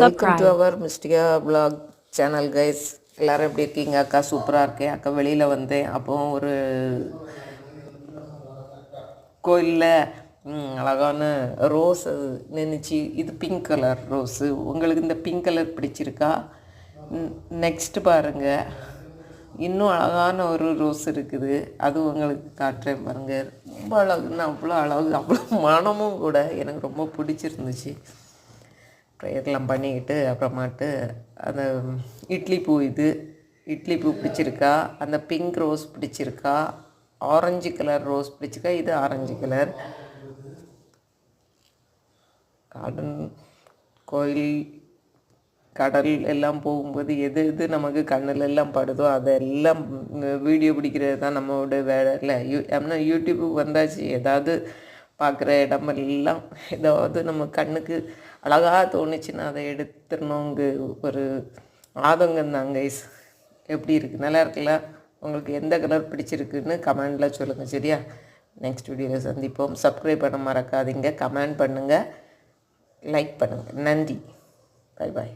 Welcome to our Mystica vlog channel guys எல்லாரும் எப்படி இருக்கீங்க? அக்கா சூப்பராக இருக்கேன் அக்கா வெளியில் வந்தேன். அப்போ ஒரு கோயிலில் அழகான ரோஸ் நின்றுச்சு இது பிங்க் கலர் ரோஸு உங்களுக்கு இந்த பிங்க் கலர் பிடிச்சிருக்கா? நெக்ஸ்ட் பாருங்க. இன்னும் அழகான ஒரு ரோஸ் இருக்குது. அது உங்களுக்கு காட்டுறேன் பாருங்க. ரொம்ப அழகுன்னா அவ்வளோ அழகு அவ்வளோ மனமும் கூட எனக்கு ரொம்ப பிடிச்சிருந்துச்சு. ப்ரேயர்லாம் பண்ணிக்கிட்டு அப்புறமாட்டு அந்த இட்லி பூ இது இட்லி பூ பிடிச்சிருக்கா அந்த பிங்க் ரோஸ் பிடிச்சிருக்கா ஆரஞ்சு கலர் ரோஸ் பிடிச்சிருக்கா இது ஆரஞ்சு கலர் கார்டன் கோயில் கடல் எல்லாம் போகும்போது எது எது நமக்கு கண்ணில் எல்லாம் படுதோ அதெல்லாம் வீடியோ பிடிக்கிறது தான் நம்மளோட வேலை. இல்லை யூ அப்படின்னா யூடியூப் வந்தாச்சு. ஏதாவது பார்க்குற இடமெல்லாம் ஏதாவது நம்ம கண்ணுக்கு அழகாக தோணுச்சுன்னா அதை எடுத்துடணுங்க ஒரு ஆதங்கம் தான் கைஸ் எப்படி இருக்குது நல்லா இருக்குல்ல? உங்களுக்கு எந்த கலர் பிடிச்சிருக்குன்னு கமெண்டில் சொல்லுங்கள் சரியா? நெக்ஸ்ட் வீடியோவில் சந்திப்போம். சப்ஸ்கிரைப் பண்ண மறக்காதீங்க. கமெண்ட் பண்ணுங்கள் லைக் பண்ணுங்கள் நன்றி. Bye bye